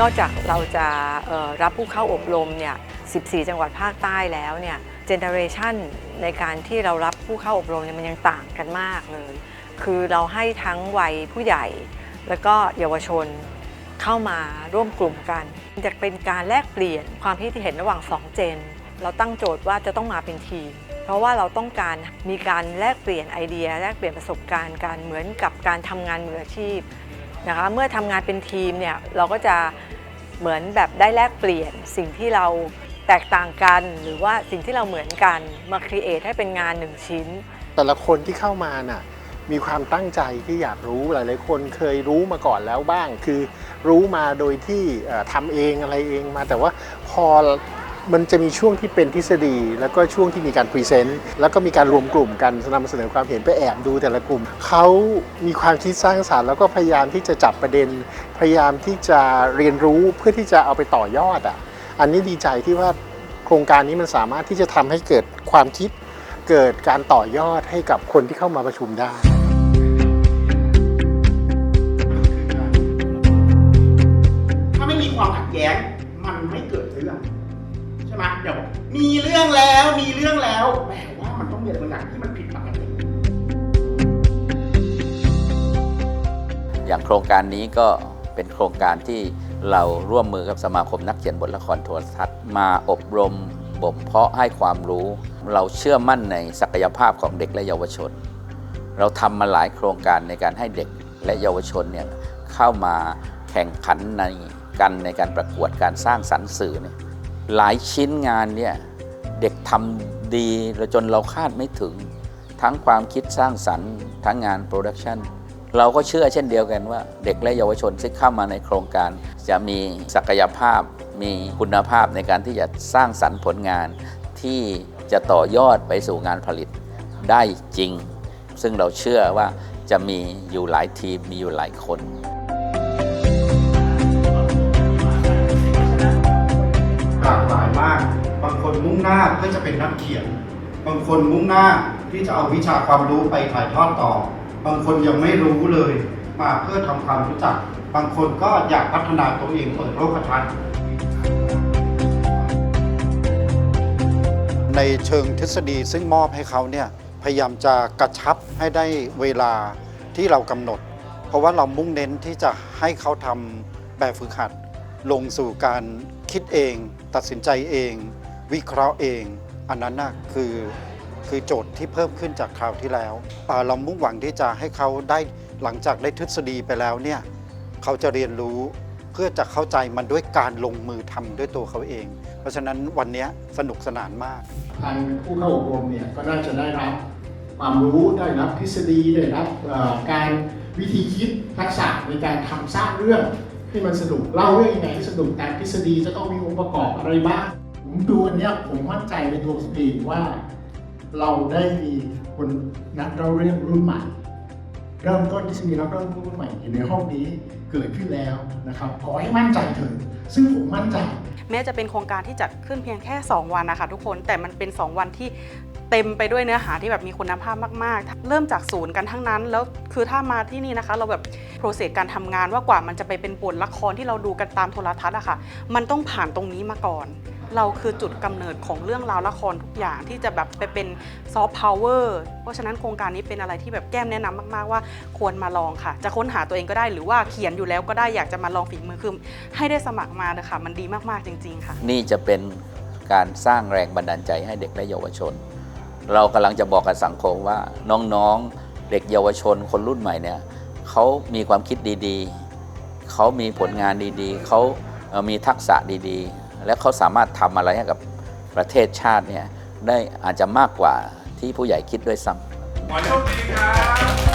นอกจากเราจะรับผู้เข้าอบรมเนี่ย 14 จังหวัดภาคใต้แล้วเนี่ยเจเนอเรชันในการที่เรารับผู้เข้าอบรมเนี่ยมันยังต่างกันมากเลย คือเราให้ทั้งวัยผู้ใหญ่ แล้วก็เยาวชนเข้ามาร่วมกลุ่มกัน จะเป็นการแลกเปลี่ยนความคิดเห็นระหว่าง 2 เจน เราตั้งโจทย์ว่าจะต้องมาเป็นทีม เพราะว่าเราต้องการมีการแลกเปลี่ยนไอเดีย แลกเปลี่ยนประสบการณ์การเหมือนกับการทำงานมืออาชีพ นะคะเมื่อทำงานเป็นทีมเนี่ยเราก็จะเหมือนแบบได้แลกเปลี่ยนสิ่งที่เราแตกต่างกันหรือว่าสิ่งที่เราเหมือนกันมาครีเอทให้เป็นงานหนึ่งชิ้น แต่ละคนที่เข้ามาน่ะมีความตั้งใจที่อยากรู้หลายๆคนเคยรู้มาก่อนแล้วบ้าง คือรู้มาโดยที่ทำเองอะไรเองมาแต่ว่าพอ มันจะมีช่วงที่เป็นทฤษฎี แล้วก็ช่วงที่มีการพรีเซนต์แล้วก็มีการรวมกลุ่มกันนำเสนอความเห็นไปแอบดูแต่ละกลุ่มเขามีความคิดสร้างสารรค์แล้วก็พยายามที่จะจับประเด็น พยายามที่จะเรียนรู้เพื่อที่จะเอาไปต่อยอดอะอันนี้ดีใจที่ว่าโครงการนี้มันสามารถที่จะทำให้เกิดความคิด เกิดการต่อยอดให้กับคนที่เข้ามาประชุมได้ถ้าไม่มีความขัดแย้ง มีเรื่องแล้วมีเรื่องแล้วแปลว่ามันต้องมีอะไรบางอย่างที่มันผิดปกติอย่างโครงการนี้ก็เป็นโครงการที่เราร่วมมือกับสมาคมนักเขียนบทละครโทรทัศน์มาอบรมบ่มเพาะให้ความรู้ เราเชื่อมั่นในศักยภาพของเด็กและเยาวชน เราทำมาหลายโครงการในการให้เด็กและเยาวชนเนี่ยเข้ามาแข่งขันในกันในการประกวดการสร้างสรรค์สื่อเนี่ย หลายชิ้นงานเนี่ยเด็กทำดีจนเราคาดไม่ถึง ทั้งความคิดสร้างสรรค์ ทั้งงานโปรดักชันเราก็เชื่อเช่นเดียวกันว่า เด็กและเยาวชนที่เข้ามาในโครงการ จะมีศักยภาพมีคุณภาพในการที่จะสร้างสรรค์ผลงาน ที่จะต่อยอดไปสู่งานผลิตได้จริง ซึ่งเราเชื่อว่าจะมีอยู่หลายทีมมีอยู่หลายคน มุ่งหน้าเพื่อจะเป็นนักเขียน บางคนมุ่งหน้าที่จะเอาวิชาความรู้ไปถ่ายทอดต่อ บางคนยังไม่รู้เลย มาเพื่อทำความรู้จัก บางคนก็อยากพัฒนาตัวเองเปิดโลกทัศน์ในเชิงทฤษฎีซึ่งมอบให้เขาเนี่ยพยายามจะกระชับให้ได้เวลาที่เรากำหนด เพราะว่าเรามุ่งเน้นที่จะให้เขาทำแบบฝึกหัด ลงสู่การคิดเอง ตัดสินใจเอง วิเคราะห์เอง อันนั้นนะคือคือโจทย์ที่เพิ่มขึ้นจากคราวที่แล้วเรามุ่งหวังที่จะให้เขาได้หลังจากได้ทฤษฎีไปแล้วเนี่ยเขาจะเรียนรู้เพื่อจะเข้าใจมันด้วยการลงมือทำด้วยตัวเขาเอง เพราะฉะนั้นวันนี้สนุกสนานมากทางผู้เข้าอบรมเนี่ยก็น่าจะได้รับความรู้ได้รับทฤษฎีได้รับการวิธีคิดทักษะในการทำสร้างเรื่องให้มันสนุกเล่าเรื่องยังไงให้สนุกแต่ทฤษฎีจะต้องมีองค์ประกอบอะไรบ้าง ดูอันเนี้ยผมมั่นใจในตัวสตีว่า เราได้มีคนนักเล่าเรื่องรุ่นใหม่ เริ่มต้นที่จะมีนักเล่าเรื่องรุ่นใหม่อยู่ในห้องนี้เกิดขึ้นแล้วนะครับขอให้มั่นใจเถอะซึ่งผมมั่นใจ แม้จะเป็นโครงการที่จัดขึ้นเพียงแค่ 2 วันนะคะทุกคนแต่มันเป็น 2 วันที่ เต็มไปด้วยเนื้อหาที่แบบมีคุณภาพมากๆ เริ่มจากศูนย์กันทั้งนั้น แล้วคือถ้ามาที่นี่นะคะ เราแบบโปรเซสการทำงานว่ากว่ามันจะไปเป็นบทละครที่เราดูกันตามโทรทัศน์อะค่ะ มันต้องผ่านตรงนี้มาก่อน เราคือจุดกำเนิดของเรื่องราวละครทุกอย่างที่จะแบบไปเป็นซอฟต์พาวเวอร์เพราะฉะนั้นโครงการนี้เป็นอะไรที่แบบแก้มแนะนำมาก ๆ ว่าควรมาลองค่ะ จะค้นหาตัวเองก็ได้หรือว่าเขียนอยู่แล้วก็ได้อยากจะมาลองฝีมือคือให้ได้สมัครมาเลยค่ะมันดีมากๆจริง ๆ ค่ะ นี่จะเป็นการสร้างแรงบันดาลใจให้เด็กและเยาวชน เรากำลังจะบอกกับสังคมว่าน้องๆเด็กเยาวชนคนรุ่นใหม่เนี่ยเขามีความคิดดีๆ เขามีผลงานดีๆ เขามีทักษะดีๆ และเขาสามารถทำอะไรให้กับประเทศชาติเนี่ยได้อาจจะมากกว่าที่ผู้ใหญ่คิดด้วยซ้ำขอโชคดีครับ